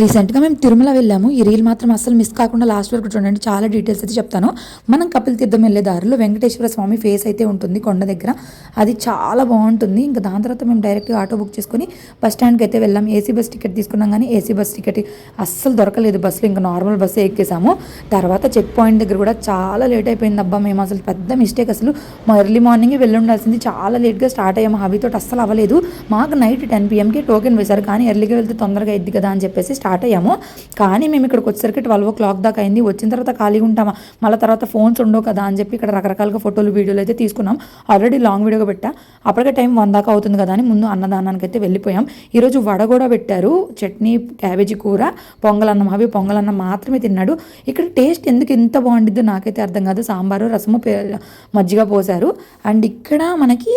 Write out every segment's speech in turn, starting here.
రీసెంట్గా మేము తిరుమల వెళ్ళాము. ఈ రీల్ మాత్రం అసలు మిస్ కాకుండా లాస్ట్ వరకు చూడండి. చాలా డీటెయిల్స్ అయితే చెప్తాను. మనం కపిల్ తీర్థం వెళ్ళే దారిలో వెంకటేశ్వర స్వామి ఫేస్ అయితే ఉంటుంది కొండ దగ్గర. అది చాలా బాగుంటుంది. ఇంకా దాని తర్వాత మేము డైరెక్ట్గా ఆటో బుక్ చేసుకొని బస్ స్టాండ్కి అయితే వెళ్ళాం. ఏసీ బస్ టికెట్ తీసుకున్నాం కానీ ఏసీ బస్ టికెట్ అస్సలు దొరకలేదు బస్సులో. ఇంకా నార్మల్ బస్సే ఎక్కేసాము. తర్వాత చెక్ పాయింట్ దగ్గర కూడా చాలా లేట్ అయిపోయింది. అబ్బా మేము అసలు పెద్ద మిస్టేక్ అసలు. మా ఎర్లీ మార్నింగ్ వెళ్ళి ఉండాల్సింది. చాలా లేట్గా స్టార్ట్ అయ్యాము. హాబీతో అస్సలు అవ్వలేదు. మాకు నైట్ టెన్ పిఎంకి టోకెన్ వేశారు. కానీ ఎర్లీగా వెళ్తే తొందరగా అయింది కదా అని చెప్పేసి స్టార్ట్ అయ్యాము కానీ మేము ఇక్కడికి వచ్చేసరికి ట్వెల్వ్ ఓ క్లాక్ దాకా అయింది. వచ్చిన తర్వాత ఖాళీగా ఉంటామా? మళ్ళీ తర్వాత ఫోన్స్ ఉండవు కదా అని చెప్పి ఇక్కడ రకరకాలుగా ఫోటోలు వీడియోలు అయితే తీసుకున్నాం. ఆల్రెడీ లాంగ్ వీడియోగా పెట్టా. అప్పటికే టైం వన్ దాకా అవుతుంది కదా అని ముందు అన్నదానానికి అయితే వెళ్ళిపోయాం. ఈరోజు వడ కూడా పెట్టారు. చట్నీ క్యాబేజీ కూర పొంగలన్నం. అవి పొంగలన్నం మాత్రమే తిన్నాడు. ఇక్కడ టేస్ట్ ఎందుకు ఎంత బాగుండిద్దో నాకైతే అర్థం కాదు. సాంబారు రసము మజ్జిగ పోసారు అండ్ ఇక్కడ మనకి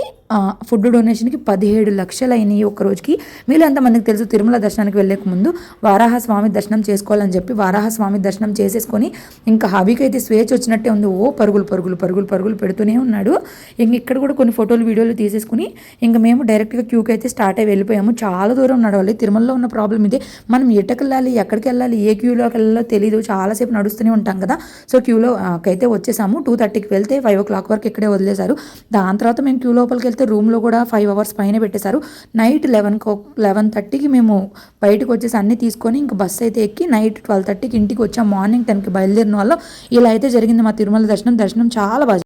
ఫుడ్ డొనేషన్కి పదిహేడు లక్షలు అయినాయి ఒక రోజుకి. మీరు ఎంతమందికి తెలుసు. తిరుమల దర్శనానికి వెళ్ళేక ముందు వారం స్వామి దర్శనం చేసుకోవాలని చెప్పి వారాహ స్వామి దర్శనం చేసేసుకొని ఇంకా హాబీకి అయితే స్వేచ్ఛ వచ్చినట్టే ఉంది. ఓ పరుగులు పరుగులు పరుగులు పరుగులు పెడుతూనే ఉన్నాడు. ఇంక ఇక్కడ కూడా కొన్ని ఫోటోలు వీడియోలు తీసేసుకుని ఇంకా మేము డైరెక్ట్గా క్యూకి అయితే స్టార్ట్ అయ్యి వెళ్ళిపోయాము. చాలా దూరం నడవాలి తిరుమలలో ఉన్న ప్రాబ్లం ఇదే. మనం ఎటకి ఎక్కడికి వెళ్ళాలి ఏ క్యూలోకి వెళ్ళాలో తెలియదు చాలాసేపు నడుస్తూనే ఉంటాం కదా. సో క్యూలో అయితే వచ్చేసాము. టూ థర్టీకి వెళ్తే ఫైవ్ ఓ క్లాక్ వరకు ఇక్కడే వదిలేశారు. దాని తర్వాత మేము క్యూ లోపలికి వెళ్తే రూమ్లో కూడా ఫైవ్ అవర్స్ పైన పెట్టేశారు. నైట్ లెవెన్ లెవెన్ థర్టీకి మేము బయటకు వచ్చేసి అన్నీ తీసుకొని ఇంకా బస్ అయితే ఎక్కి నైట్ ట్వెల్వ్ థర్టీకి ఇంటికి వచ్చాం. మార్నింగ్ టెన్కి బయలుదేరిన వాళ్ళు. ఇలా అయితే జరిగింది మా తిరుమల దర్శనం. దర్శనం చాలా బాగా